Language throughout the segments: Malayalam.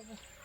হবে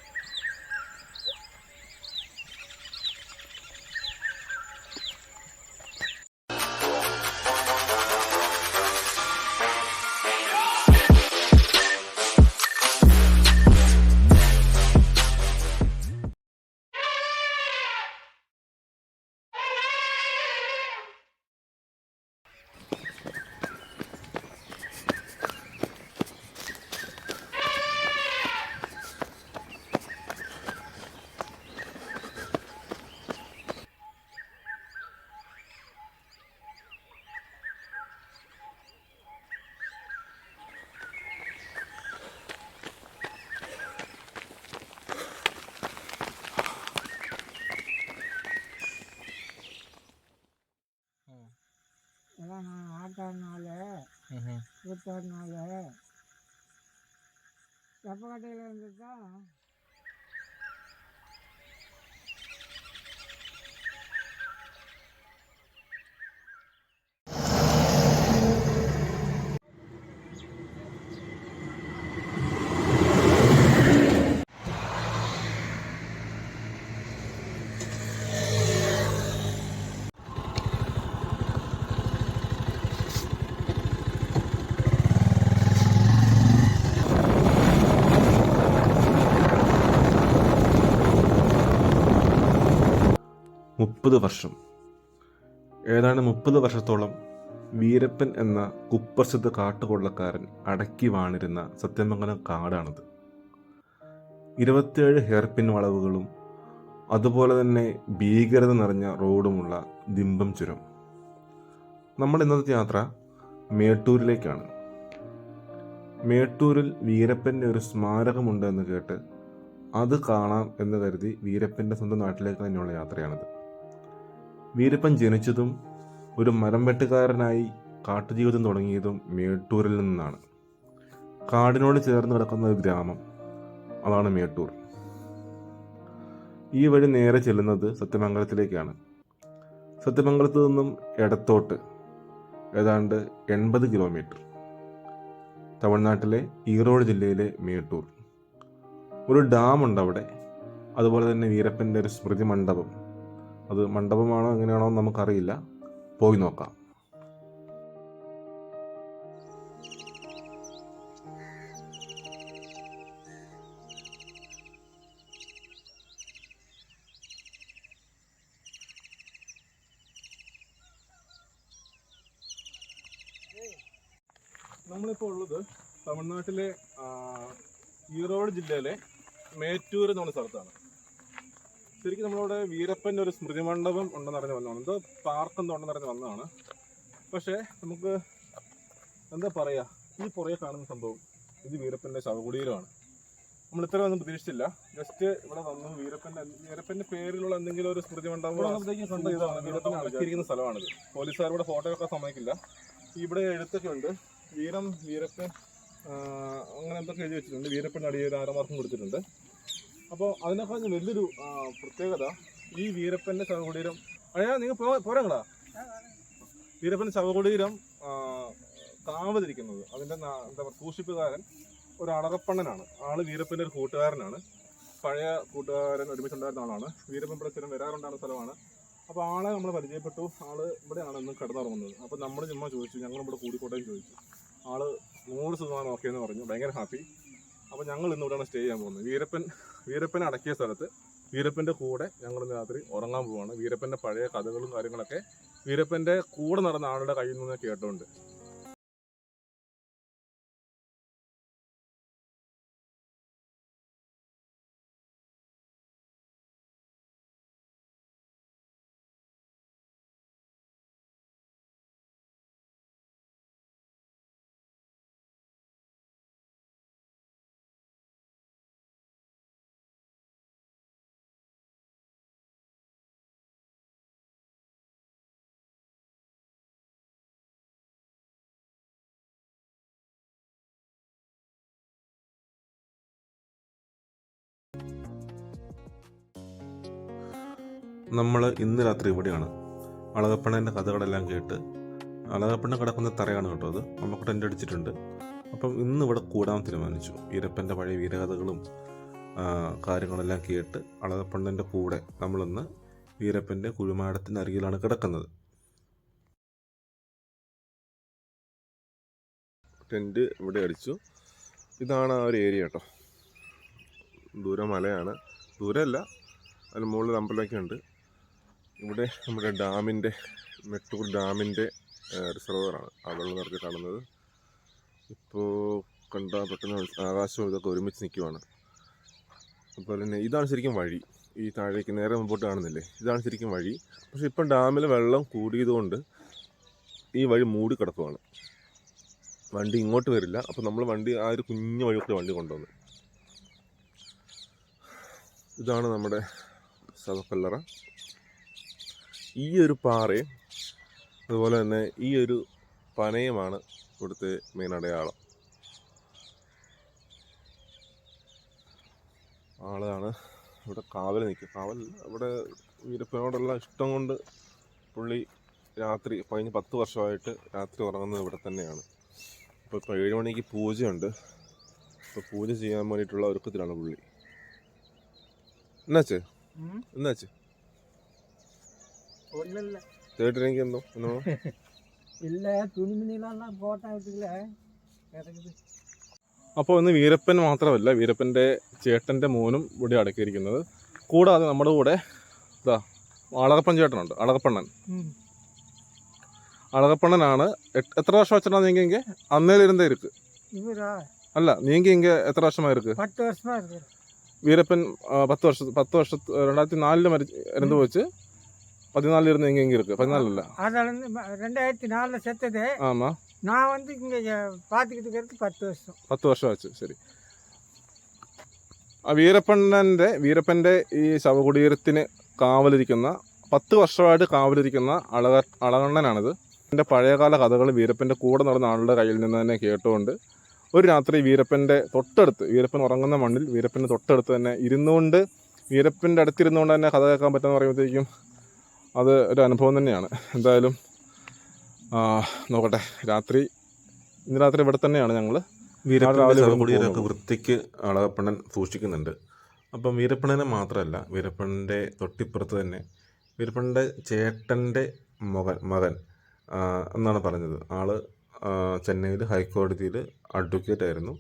அதான் நான் ஆட்டாடினால விட்டாடினால வெப்பக்கட்டையில் இருந்து தான் മുപ്പത് വർഷം. ഏതാണ്ട് മുപ്പത് വർഷത്തോളം വീരപ്പൻ എന്ന കുപ്രസിദ്ധ കാട്ടുകൊള്ളക്കാരൻ അടക്കി വാണിരുന്ന സത്യമംഗലം കാടാണിത്. ഇരുപത്തിയേഴ് ഹെയർപിൻ വളവുകളും അതുപോലെ തന്നെ ഭീകരത നിറഞ്ഞ റോഡുമുള്ള ദിമ്പം ചുരം. നമ്മുടെ ഇന്നത്തെ യാത്ര മേട്ടൂരിലേക്കാണ്. മേട്ടൂരിൽ വീരപ്പന്റെ ഒരു സ്മാരകമുണ്ട് എന്ന് കേട്ട് അത് കാണാം എന്ന് കരുതി വീരപ്പന്റെ സ്വന്തം നാട്ടിലേക്ക് തന്നെയുള്ള യാത്രയാണിത്. വീരപ്പൻ ജനിച്ചതും ഒരു മരം വെട്ടുകാരനായി കാട്ടുജീവിതം തുടങ്ങിയതും മേട്ടൂരിൽ നിന്നാണ്. കാടിനോട് ചേർന്ന് കിടക്കുന്ന ഒരു ഗ്രാമം. അതാണ് മേട്ടൂർ. ഈ വഴി നേരെ ചെല്ലുന്നത് സത്യമംഗലത്തിലേക്കാണ്. സത്യമംഗലത്ത് നിന്നും ഇടത്തോട്ട് ഏതാണ്ട് എൺപത് കിലോമീറ്റർ. തമിഴ്നാട്ടിലെ ഈറോഡ് ജില്ലയിലെ മേട്ടൂർ. ഒരു ഡാം ഉണ്ട് അവിടെ അതുപോലെ തന്നെ വീരപ്പന്റെ ഒരു സ്മൃതി മണ്ഡപം. അത് മണ്ഡപമാണോ എങ്ങനെയാണോ നമുക്കറിയില്ല. പോയി നോക്കാം. നമ്മളിപ്പോൾ ഉള്ളത് തമിഴ്നാട്ടിലെ ഈറോഡ് ജില്ലയിലെ മേറ്റൂർ എന്ന് പറഞ്ഞ സ്ഥലത്താണ്. ശരിക്കും നമ്മളവിടെ വീരപ്പന്റെ ഒരു സ്മൃതി മണ്ഡപം ഉണ്ടെന്ന് അറിഞ്ഞ് വന്നതാണ്. എന്തോ പാർക്ക് എന്തോ ഉണ്ടെന്ന് അറിഞ്ഞ് വന്നതാണ്. പക്ഷേ നമുക്ക് എന്താ പറയുക ഈ പുറകെ കാണുന്ന സംഭവം ഇത് വീരപ്പന്റെ ശവകുടീരമാണ്. നമ്മൾ ഇത്ര ഒന്നും പ്രതീക്ഷിച്ചില്ല. ജസ്റ്റ് ഇവിടെ വന്നു വീരപ്പന്റെ വീരപ്പന്റെ പേരിലുള്ള എന്തെങ്കിലും ഒരു സ്മൃതി മണ്ഡപം അടക്കിയിരിക്കുന്ന സ്ഥലമാണിത്. പോലീസുകാർ ഇവിടെ ഫോട്ടോ ഒക്കെ സമ്മതിക്കില്ല. ഇവിടെ എഴുത്തൊക്കെ ഉണ്ട്. വീരം വീരപ്പൻ അങ്ങനെ എന്തൊക്കെ എഴുതി വെച്ചിട്ടുണ്ട്. വീരപ്പൻ അടിയൊരു ആരമാർക്കും കൊടുത്തിട്ടുണ്ട്. അപ്പോൾ അതിനേക്കാൾ വലിയൊരു പ്രത്യേകത ഈ വീരപ്പന്റെ ശവകുടീരം. അയ്യാ നിങ്ങൾ പോരാങ്ങളാ? വീരപ്പന്റെ ശവകുടീരം താമതിരിക്കുന്നത്. അതിന്റെ എന്താ പറയുക സൂക്ഷിപ്പുകാരൻ ഒരു അടകപ്പണ്ണനാണ് ആൾ വീരപ്പന്റെ ഒരു കൂട്ടുകാരനാണ്. പഴയ കൂട്ടുകാരൻ ഒരുമിച്ചുണ്ടായിരുന്ന ആളാണ്. വീരപ്പൻ ഇവിടെ സ്ഥിരം വരാറുണ്ടായിരുന്ന സ്ഥലമാണ്. അപ്പോൾ ആളെ നമ്മൾ പരിചയപ്പെട്ടു. ആൾ ഇവിടെയാണ് ഇന്ന് കിടന്നുറങ്ങുന്നത്. അപ്പോൾ നമ്മൾ ചുമ്മാ ചോദിച്ചു. ഞങ്ങൾ ഇവിടെ കൂടിക്കോട്ടെ ചോദിച്ചു. ആൾ നൂറ് ശതമാനം ഓക്കെ എന്ന് പറഞ്ഞു. ഭയങ്കര ഹാപ്പി. അപ്പോൾ ഞങ്ങൾ ഇന്ന് ഇവിടെയാണ് സ്റ്റേ ചെയ്യാൻ പോകുന്നത്. വീരപ്പൻ വീരപ്പൻ അടക്കിയ സ്ഥലത്ത് വീരപ്പന്റെ കൂടെ ഞങ്ങൾ ഇന്ന് രാത്രി ഉറങ്ങാൻ പോവാണ്. വീരപ്പന്റെ പഴയ കഥകളും കാര്യങ്ങളൊക്കെ വീരപ്പന്റെ കൂടെ നടന്ന ആളുടെ കയ്യിൽ നിന്ന് കേട്ടോണ്ട്. നമ്മൾ ഇന്ന് രാത്രി ഇവിടെയാണ്. അളകപ്പണേന്റെ കഥകളെല്ലാം കേട്ട് അളകപ്പണ്ണ കിടക്കുന്ന തറയാണ് കേട്ടോ അത്. നമുക്ക് ടെന്റ് അടിച്ചിട്ടുണ്ട്. അപ്പം ഇന്ന് ഇവിടെ കൂടാൻ തീരുമാനിച്ചു. ഈരപ്പന്റെ പഴയ വീരകഥകളും കാര്യങ്ങളെല്ലാം കേട്ട് അളകപ്പണ്ണന്റെ കൂടെ നമ്മളിന്ന് വീരപ്പന്റെ കുഴിമാടത്തിന്റെ അരികിലാണ് കിടക്കുന്നത്. ടെന്റ് ഇവിടെ അടിച്ചു. ഇതാണ് ആ ഒരു ഏരിയ കേട്ടോ. ദൂരെ മലയാണ് ദൂരമല്ല അതിന് മുകളിൽ അമ്പലമൊക്കെ ഉണ്ട്. ഇവിടെ നമ്മുടെ ഡാമിന്റെ മെട്ടൂർ ഡാമിന്റെ റിസർവറാണ്. ആ വെള്ളം നിറച്ച് കാണുന്നത്. ഇപ്പോൾ കണ്ടാൽ പെട്ടെന്ന് ആകാശവും ഇതൊക്കെ ഒരുമിച്ച് നിൽക്കുവാണ് അതുപോലെ തന്നെ ഇതാണ് ശരിക്കും വഴി. ഈ താഴേക്ക് നേരെ മുമ്പോട്ട് കാണുന്നില്ലേ? ഇതാണ് ശരിക്കും വഴി. പക്ഷേ ഇപ്പം ഡാമിൽ വെള്ളം കൂടിയതുകൊണ്ട് ഈ വഴി മൂടി കിടക്കുവാണ് വണ്ടി ഇങ്ങോട്ട് വരില്ല. അപ്പോൾ നമ്മൾ വണ്ടി ആ ഒരു കുഞ്ഞു വഴിയൊക്കെ വണ്ടി കൊണ്ടുവന്നു. ഇതാണ് നമ്മുടെ ശവക്കല്ലറ ഈ ഒരു പാറയും അതുപോലെ തന്നെ ഈ ഒരു പനയുമാണ് ഇവിടുത്തെ മെയിൻ അടയാളം. ആളാണ് ഇവിടെ കാവൽ നിൽക്കുക. കാവൽ ഇവിടെ വീരപ്പനോടുള്ള ഇഷ്ടം കൊണ്ട് പുള്ളി രാത്രി കഴിഞ്ഞ പത്ത് വർഷമായിട്ട് രാത്രി ഉറങ്ങുന്നത് ഇവിടെ തന്നെയാണ്. അപ്പോൾ ഇപ്പോൾ ഏഴ് മണിക്ക് പൂജയുണ്ട്. അപ്പോൾ പൂജ ചെയ്യാൻ വേണ്ടിയിട്ടുള്ള ഒരുക്കത്തിലാണ് പുള്ളി. എന്നാച്ചേ. എന്നാച്ചേ ஒன்றும் അപ്പോൾ ഇന്ന് വീരപ്പൻ മാത്രമല്ല വീരപ്പന്റെ ചേട്ടന്റെ മോനും ഇവിടെ അടക്കിയിരിക്കുന്നത്. കൂടാതെ നമ്മുടെ കൂടെ അളകപ്പൻ ചേട്ടനുണ്ട് അളകപ്പണ്ണൻ. അളകപ്പണ്ണനാണ്. എത്ര വർഷം വെച്ചാ നീങ്കെങ്കിൽ അന്നേലിരുന്നേ ഇരുക്ക്. അല്ല നീങ്കി ഇങ്ങ എത്ര വർഷമായിരുക്ക് വീരപ്പൻ പത്ത് വർഷം പത്ത് വർഷം രണ്ടായിരത്തി നാലിൽ മരി ഇരന്ന് വെച്ച് പതിനാലിൽ ഇരുന്ന് ഇങ്ങ ഇങ്ങ இருக்கு പതിനാലല്ല அதில் வந்து ம- ரெண்டாயிரத்தி நாலில் செத்தது ആമാ நான் வந்து இங்கே பார்த்துக்கிட்டு இருக்கிறது பத்து வருஷம் പത്ത് വർഷം വെച്ച് ശരി ആ വീരപ്പണ്ണൻ്റെ വീരപ്പൻ്റെ ഈ ശവകുടീരത്തിന് കാവലിരിക്കുന്ന പത്ത് വർഷമായിട്ട് കാവലിരിക്കുന്ന അളക അളകണ്ണനാണിത് എൻ്റെ പഴയകാല കഥകൾ വീരപ്പൻ്റെ കൂടെ നടന്ന ആളുടെ കയ്യിൽ നിന്ന് തന്നെ കേട്ടുകൊണ്ട് ഒരു രാത്രി വീരപ്പൻ്റെ തൊട്ടടുത്ത് വീരപ്പൻ ഉറങ്ങുന്ന മണ്ണിൽ വീരപ്പൻ്റെ തൊട്ടടുത്ത് തന്നെ ഇരുന്നുകൊണ്ട് വീരപ്പൻ്റെ അടുത്തിരുന്നുകൊണ്ട് തന്നെ കഥ കേൾക്കാൻ പറ്റുമെന്ന് പറയുമ്പോഴത്തേക്കും അത് ഒരു അനുഭവം തന്നെയാണ്. എന്തായാലും നോക്കട്ടെ. രാത്രി ഇന്ന് രാത്രി ഇവിടെ തന്നെയാണ് ഞങ്ങൾ വീരപ്പന്റെ. വൃത്തിക്ക് അളകപ്പണ്ണൻ സൂക്ഷിക്കുന്നുണ്ട്. അപ്പം വീരപ്പണ്ണനെ മാത്രമല്ല വീരപ്പണ്ണന്റെ തൊട്ടിപ്പുറത്ത് തന്നെ വീരപ്പണ്ണന്റെ ചേട്ടന്റെ മകൻ മകൻ എന്നാണ് പറഞ്ഞത്. ആൾ ചെന്നൈയിൽ ഹൈക്കോടതിയിൽ അഡ്വക്കേറ്റ് ആയിരുന്നു.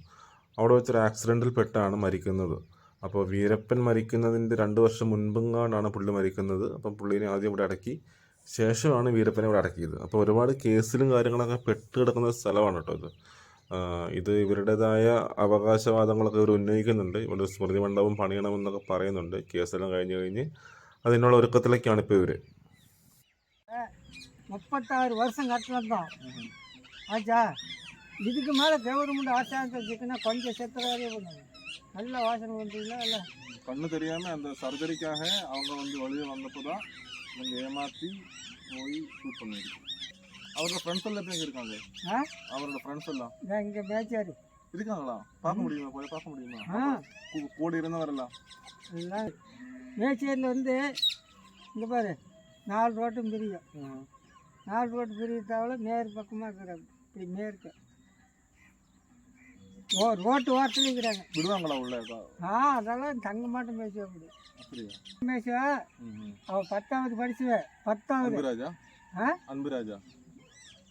അവിടെ വെച്ചൊരു ആക്സിഡന്റിൽ പെട്ടാണ് മരിക്കുന്നത്. അപ്പോൾ വീരപ്പൻ മരിക്കുന്നതിൻ്റെ രണ്ട് വർഷം മുൻപെങ്ങാണ്ടാണ് പുള്ളി മരിക്കുന്നത് അപ്പം പുള്ളീനെ ആദ്യം ഇവിടെ അടക്കി ശേഷമാണ് വീരപ്പനെ ഇവിടെ അടക്കിയത് അപ്പോൾ ഒരുപാട് കേസിലും കാര്യങ്ങളൊക്കെ പെട്ട് കിടക്കുന്ന സ്ഥലമാണ് കേട്ടോ ഇത് ആ, ഇത് ഇവരുടേതായ അവകാശവാദങ്ങളൊക്കെ ഇവർ ഉന്നയിക്കുന്നുണ്ട് ഇവിടെ ഒരു സ്മൃതി മണ്ഡപം പണിയണമെന്നൊക്കെ പറയുന്നുണ്ട് കേസെല്ലാം കഴിഞ്ഞ് കഴിഞ്ഞ് അതിനുള്ള ഒരുക്കത്തിലേക്കാണ് ഇപ്പോൾ ഇവർ முப்பத்தாறு வருஷம் கட்டணம் தான் ஆச்சா இதுக்கு மேலே கவர்மெண்ட் ஆசாரம் வச்சுக்கினா கொஞ்சம் செத்துறாதே பண்ணுங்க நல்ல வாசனை பண்ணுறீங்களா இல்லை? கண்ணு தெரியாம அந்த சர்ஜரிக்காக அவங்க வந்து வெளியே வந்தப்போ தான் இவங்க ஏமாற்றி போய் ஷூட் பண்ணிருக்கு. அவரோட ஃப்ரெண்ட்ஸ் எல்லாம் எப்படி இருக்காங்க? ஆ? அவரோட ஃப்ரெண்ட்ஸ் எல்லாம்? நான் இங்கே மேய்ச்சாரு இருக்காங்களா? பார்க்க முடியுமா? போய் பார்க்க முடியுமா? கூட இருந்தவரெல்லாம் எல்லாம். மேய்ச்சேரியில் வந்து இங்கே பாரு நாலு ரோட்டும் பிரியும். நாலு ரோட்டு பிரியத்தாவில் மேற்கு பக்கமாக இருக்கிறாங்க. இப்படி மேற்கு. ஓ ரோட்டு ஓரத்துலையும் இருக்கிறாங்க விடுவாங்களா உள்ள ஆ அதெல்லாம் தங்க மாட்டோம் மேய்ச்சுவா அப்படி அப்படியா மேய்ச்சுவா ம் அவள் பத்தாவது படிச்சுவேன் பத்தாவது அன்புராஜா ஆ? அன்புராஜா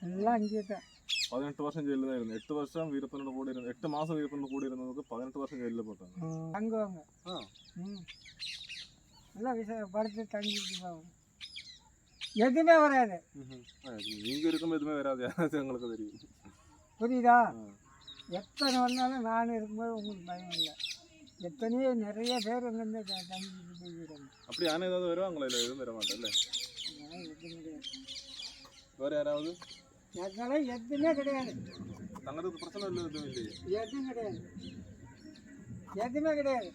எல்லாம் இங்கே தான் പതിനെട്ട് വർഷം ജയിലിൽ ആയിരുന്നു എട്ട് വർഷം വീരപ്പനോട് കൂടെ ഇരുന്നു എട്ട് മാസം വീരപ്പനോട് കൂടെ ഇരുന്നവർക്ക് പതിനെട്ട് വർഷം ജയിലിൽ പോട്ടാണ് ம், தங்குவாங்க ஆ. ம் எல்லாம் விச படுத்து தங்கிட்டு போவாங்க எதுவுமே வராது நீங்க இருக்கும்போது எதுவுமே வராது எங்களுக்கு தெரியும் புரியுதா ஆ. எத்தனை வந்தாலும் நான் இருக்கும்போது உங்களுக்கு பயம் இல்லை. எத்தனையோ நிறைய பேர் இங்கேருந்து த- தங்கிட்டு போயிருக்காங்க அப்படி யானை ஏதாவது வருவாங்களா இல்லை எதுவும் வர மாட்டேன் இல்லை வேற யாராவது? அதெல்லாம் எதுவுமே கிடையாது. தங்கறதுக்கு பிரச்சனை இல்லை எதுவும் இல்லையே. எதுவும் கிடையாது. எதுவுமே கிடையாது.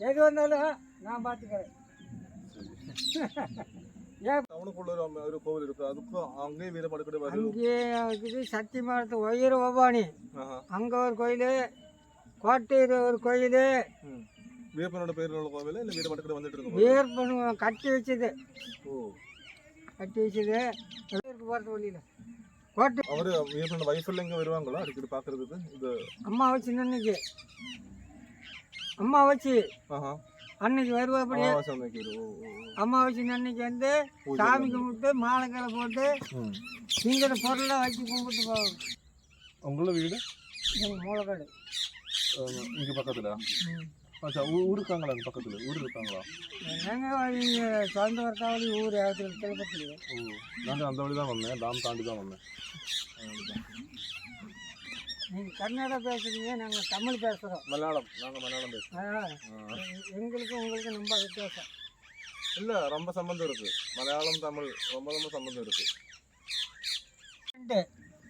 எது வந்தாலும் நான் பார்த்துக்கிறேன். ടൗണുക്കുള്ള ഒരു കോവിൽ ഇരിക്കും അതിപ്പോ അങ്ങേ വീരപടുക്കട அங்கே இருக்குது சக்தி மரத்து உயர பவானி அங்கே ஒரு கோயில் கோட்டையில் ஒரு கோயில். வீரப்பனோட பேரில் உள்ள கோவில் இல்ல வீரபடுக்கட வந்துட்டு இருக்கும் வீர் பண்ணு கட்டி வச்சது. ஓ. கட்டி வச்சது. ஊருக்கு போகிறது வழியில். கோட்டை. அவரு வீரப்பனோட வைஃப்ல இங்க வருவாங்களா? அடிக்கடி பாக்குறதுக்கு? அம்மா வச்சு வச்சு. ஆஹா. அன்னைக்கு வருவாப்படி அமாவாசை அன்னைக்கு வந்து சாமி கும்பிட்டு மாலைக்கரை போட்டு சிங்கிற பொருளை வச்சு கும்பிட்டு போவோம். உங்களோட வீடு? எங்கள் மூளைக்காடு இங்கே பக்கத்தில்? அச்சா ஊருக்காங்களா பக்கத்தில்? ஊர் இருக்காங்களா? நாங்கள் சொந்த வரக்காவளி ஊர் இடத்துல கிளம்பத்தில் நாங்கள் அந்த வழி தான் வந்தேன். டாம் தாண்டி தான் வந்தேன். நீங்கள் கர்நாடகா பேசுகிறீங்க நாங்கள் தமிழ் பேசுகிறோம் மலையாளம் நாங்கள் மலையாளம் பேசுகிறோம் எங்களுக்கு உங்களுக்கு ரொம்ப வித்தியாசம். இல்லை ரொம்ப சம்பந்தம் இருக்குது மலையாளம் தமிழ் ரொம்ப ரொம்ப சம்பந்தம் இருக்குது ரெண்டு.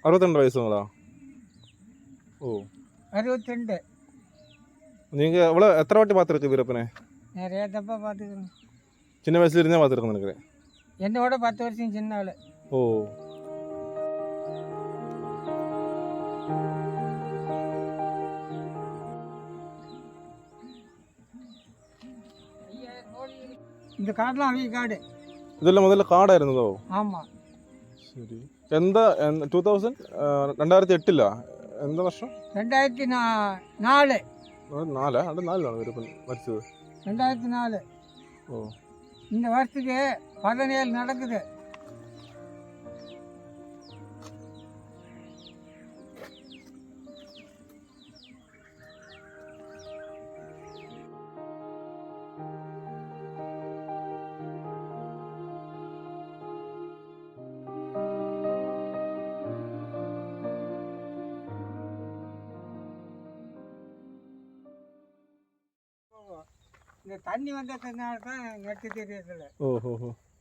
அறுபத்தெண்டு வயசுங்களா? ஓ. அறுபத்தி ரெண்டு நீங்கள் எவ்வளோ எத்தனை வாட்டி பார்த்துருக்கு வீரப்பனே? நிறையா தப்பாக பார்த்துக்கிறோம் சின்ன வயசுல இருந்தே பார்த்துருக்கேன் நினைக்கிறேன். என்னோட பத்து வருஷம் சின்ன ஆள். ஓ. இந்த காடெலாம் அவங்க காடு ഇതെല്ലാം മുതൽ കാടായിരുന്നതോ ஆமாம் ശരി എന്താ ടൂ തൗസൻഡ് രണ്ടായിരത്തി എട്ടിലാ എന്താ വർഷം ரெண்டாயிரத்தி நா நாலு അത് നാലാ അത് നാലിലാണ് വീരപ്പൻ മരിച്ചത് ரெண்டாயிரத்தி நாலு ഓ இந்த வருஷத்துக்கு பதினேழு நடக்குது இந்த தண்ணி வந்ததுனால தான் நெட்டு தெரியுதுல ஓஹோ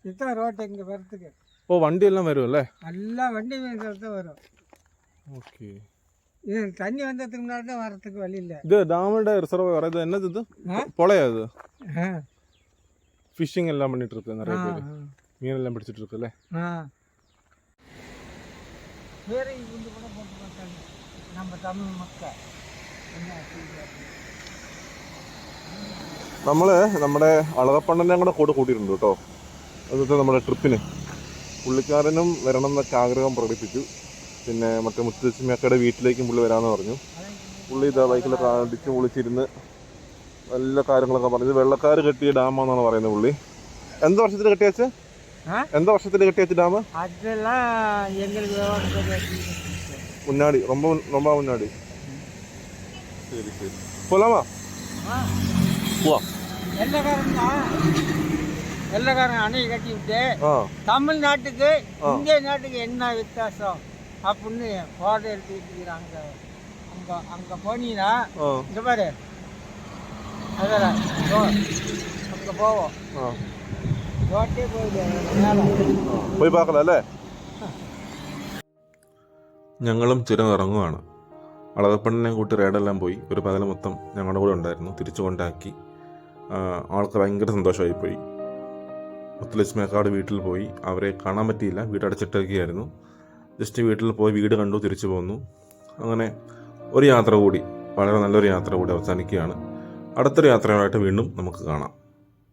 இதுதான் ரோட்டு இங்கே வரத்துக்கு ஓ வண்டி எல்லாம் வரும்ல நல்லா வண்டி தான் வரும். ஓகே. இது தண்ணி வந்ததுக்கு முன்னாடி தான் வரத்துக்கு வழி இல்லை. இது டாமண்ட ரிசர்வ் வரது என்னது இது? பொழையா அது ஃபிஷிங் எல்லாம் பண்ணிட்டு இருக்கு நிறைய பேர். மீன் எல்லாம் பிடிச்சிட்டு இருக்குல்ல? வேற இவங்க கூட போட்டு பார்த்தாங்க. நம்ம தமிழ் மக்கள். என்ன செய்யறது? നമ്മള് നമ്മുടെ അളകപ്പണ്ണനെ കൂടെ കൂടെ കൂട്ടിയിട്ടുണ്ട് കേട്ടോ അന്നത്തെ നമ്മുടെ ട്രിപ്പിന് പുള്ളിക്കാരനും വരണം എന്നൊക്കെ ആഗ്രഹം പ്രകടിപ്പിച്ചു പിന്നെ മറ്റേ മുത്തച്ഛമ്മക്കയുടെ വീട്ടിലേക്കും പുള്ളി വരാമെന്ന് പറഞ്ഞു പുള്ളി ഇതാ ബൈക്കിലൊക്കെ അടിച്ച് പൊളിച്ചിരുന്ന് എല്ലാ കാര്യങ്ങളൊക്കെ പറഞ്ഞു വെള്ളക്കാർ കെട്ടിയ ഡാമാന്നാണ് പറയുന്നത് പുള്ളി എന്ത് വർഷത്തിൽ കെട്ടിയച്ച് ആ? എന്ത് വർഷത്തിൽ കെട്ടിയച്ച് ഡാം அதெல்லாம் எங்களுக்கு விவரம் தெரியாது മുന്നാടി ரொம்ப ரொம்ப മുന്നാടി ശരി ശരി പോലാമാ ஆ പോവാ வெள்ளக்காரன் தான் வெள்ளக்காரன் அணை கட்டி விட்டு ആ தமிழ்நாட்டுக்கு ஆ. இந்திய நாட்டுக்கு என்ன வித்தியாசம் அப்படின்னு போட்டோ எடுத்துக்கிட்டு இருக்கிறாங்க அங்கே அங்கே போனீங்கன்னா ആ இங்கே பாரு அதில் அங்கே போவோம் ആ ரோட்டே போயிடு மேலே പോയി പാക്കല അല്ലേ ഞങ്ങളും ചുരം ഇറങ്ങുവാണ് അളകപ്പണ്ണിനെ കൂട്ടി റൈഡെല്ലാം പോയി ഒരു പകൽ മൊത്തം ഞങ്ങളുടെ കൂടെ ഉണ്ടായിരുന്നു തിരിച്ചു കൊണ്ടാക്കി ആ, ആൾക്ക് ഭയങ്കര സന്തോഷമായി പോയി മുത്തലക്ഷ്മിയക്കാട് വീട്ടിൽ പോയി. അവരെ കാണാൻ പറ്റിയില്ല. വീട് ജസ്റ്റ് വീട്ടിൽ പോയി വീട് കണ്ടു തിരിച്ചു പോന്നു. അങ്ങനെ ഒരു യാത്ര കൂടി വളരെ നല്ലൊരു യാത്ര കൂടി അവസാനിക്കുകയാണ്. അടുത്തൊരു യാത്രയുമായിട്ട് വീണ്ടും നമുക്ക് കാണാം.